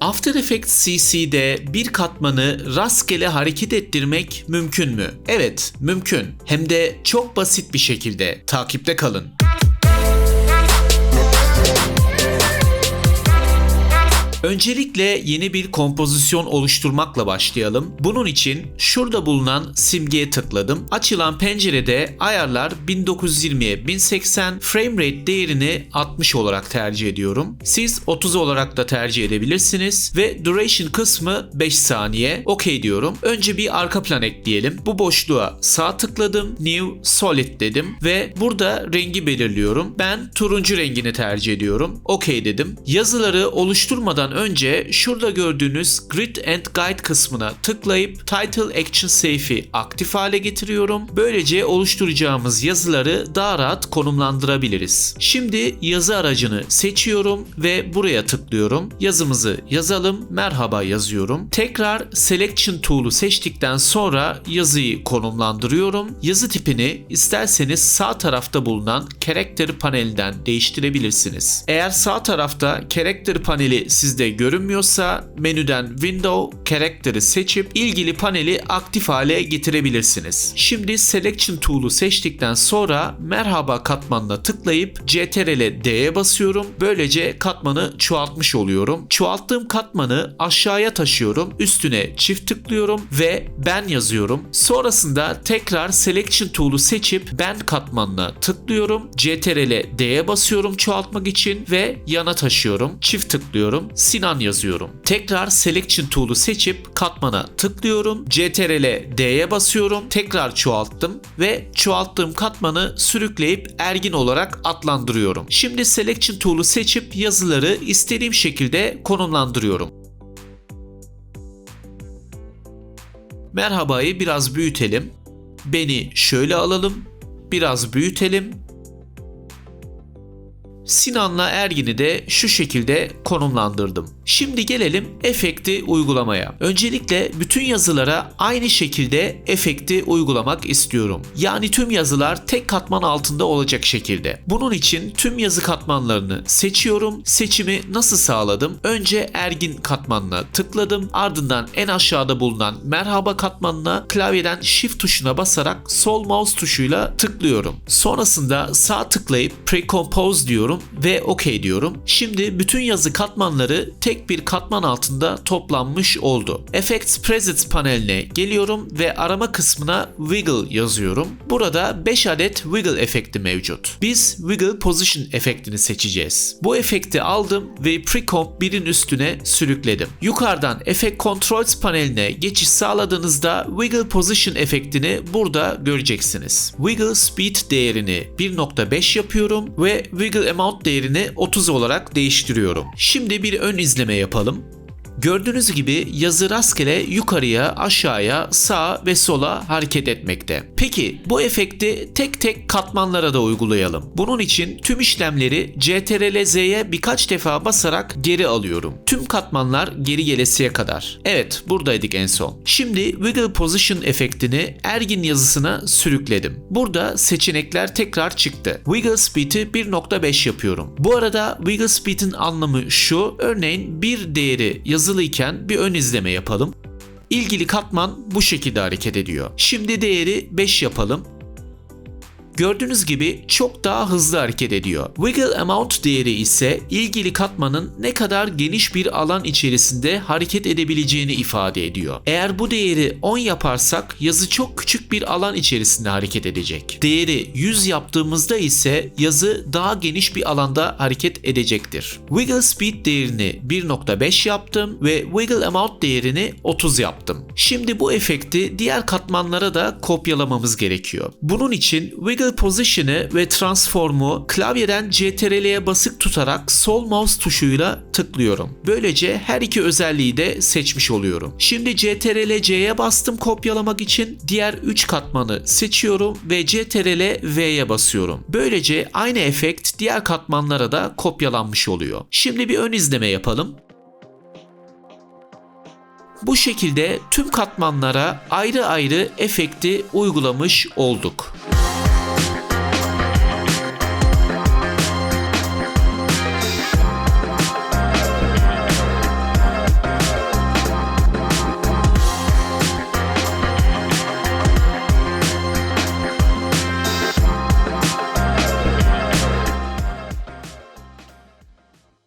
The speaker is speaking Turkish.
After Effects CC'de bir katmanı rastgele hareket ettirmek mümkün mü? Evet, mümkün. Hem de çok basit bir şekilde. Takipte kalın. Öncelikle yeni bir kompozisyon oluşturmakla başlayalım. Bunun için şurada bulunan simgeye tıkladım. Açılan pencerede ayarlar 1920'ye 1080 frame rate değerini 60 olarak tercih ediyorum. Siz 30 olarak da tercih edebilirsiniz ve duration kısmı 5 saniye. OK diyorum. Önce bir arka plan ekleyelim. Bu boşluğa sağ tıkladım. New Solid dedim ve burada rengi belirliyorum. Ben turuncu rengini tercih ediyorum. OK dedim. Yazıları oluşturmadan önce şurada gördüğünüz Grid and Guide kısmına tıklayıp Title Action Safe'i aktif hale getiriyorum. Böylece oluşturacağımız yazıları daha rahat konumlandırabiliriz. Şimdi yazı aracını seçiyorum ve buraya tıklıyorum. Yazımızı yazalım. Merhaba yazıyorum. Tekrar Selection Tool'u seçtikten sonra yazıyı konumlandırıyorum. Yazı tipini isterseniz sağ tarafta bulunan Character panelinden değiştirebilirsiniz. Eğer sağ tarafta Character paneli sizde görünmüyorsa menüden Window Character'ı seçip ilgili paneli aktif hale getirebilirsiniz. Şimdi Selection Tool'u seçtikten sonra Merhaba katmanına tıklayıp CTRL D'ye basıyorum. Böylece katmanı çoğaltmış oluyorum. Çoğalttığım katmanı aşağıya taşıyorum. Üstüne çift tıklıyorum ve ben yazıyorum. Sonrasında tekrar Selection Tool'u seçip ben katmanına tıklıyorum. CTRL D'ye basıyorum çoğaltmak için ve yana taşıyorum. Çift tıklıyorum. Sinan yazıyorum. Tekrar Selection Tool'u seçip katmana tıklıyorum. CTRL D'ye basıyorum. Tekrar çoğalttım ve çoğalttığım katmanı sürükleyip ergin olarak adlandırıyorum. Şimdi Selection Tool'u seçip yazıları istediğim şekilde konumlandırıyorum. Merhabayı biraz büyütelim. Beni şöyle alalım. Biraz büyütelim. Sinan'la Ergin'i de şu şekilde konumlandırdım. Şimdi gelelim efekti uygulamaya. Öncelikle bütün yazılara aynı şekilde efekti uygulamak istiyorum. Yani tüm yazılar tek katman altında olacak şekilde. Bunun için tüm yazı katmanlarını seçiyorum. Seçimi nasıl sağladım? Önce Ergin katmanına tıkladım. Ardından en aşağıda bulunan Merhaba katmanına klavyeden Shift tuşuna basarak sol mouse tuşuyla tıklıyorum. Sonrasında sağ tıklayıp Precompose diyorum ve OK diyorum. Şimdi bütün yazı katmanları tek bir katman altında toplanmış oldu. Effects Presets paneline geliyorum ve arama kısmına Wiggle yazıyorum. Burada 5 adet Wiggle efekti mevcut. Biz Wiggle Position efektini seçeceğiz. Bu efekti aldım ve Precomp 1'in üstüne sürükledim. Yukarıdan Effect Controls paneline geçiş sağladığınızda Wiggle Position efektini burada göreceksiniz. Wiggle Speed değerini 1.5 yapıyorum ve Wiggle Amount değerini 30 olarak değiştiriyorum. Şimdi bir ön izleme yapalım. Gördüğünüz gibi yazı rastgele yukarıya, aşağıya, sağa ve sola hareket etmekte. Peki bu efekti tek tek katmanlara da uygulayalım. Bunun için tüm işlemleri CTRL Z'ye birkaç defa basarak geri alıyorum. Tüm katmanlar geri gelesiye kadar. Evet buradaydık en son. Şimdi Wiggle Position efektini Ergin yazısına sürükledim. Burada seçenekler tekrar çıktı. Wiggle Speed'i 1.5 yapıyorum. Bu arada Wiggle Speed'in anlamı şu. Örneğin bir değeri yazı yazılıyken bir ön izleme yapalım. İlgili katman bu şekilde hareket ediyor. Şimdi değeri 5 yapalım. Gördüğünüz gibi çok daha hızlı hareket ediyor. Wiggle amount değeri ise ilgili katmanın ne kadar geniş bir alan içerisinde hareket edebileceğini ifade ediyor. Eğer bu değeri 10 yaparsak yazı çok küçük bir alan içerisinde hareket edecek. Değeri 100 yaptığımızda ise yazı daha geniş bir alanda hareket edecektir. Wiggle speed değerini 1.5 yaptım ve wiggle amount değerini 30 yaptım. Şimdi bu efekti diğer katmanlara da kopyalamamız gerekiyor. Bunun için wiggle Wiggle Position'ı ve Transform'u klavyeden CTRL'ye basık tutarak sol mouse tuşuyla tıklıyorum. Böylece her iki özelliği de seçmiş oluyorum. Şimdi CTRL C'ye bastım kopyalamak için. Diğer 3 katmanı seçiyorum ve CTRL V'ye basıyorum. Böylece aynı efekt diğer katmanlara da kopyalanmış oluyor. Şimdi bir ön izleme yapalım. Bu şekilde tüm katmanlara ayrı ayrı efekti uygulamış olduk.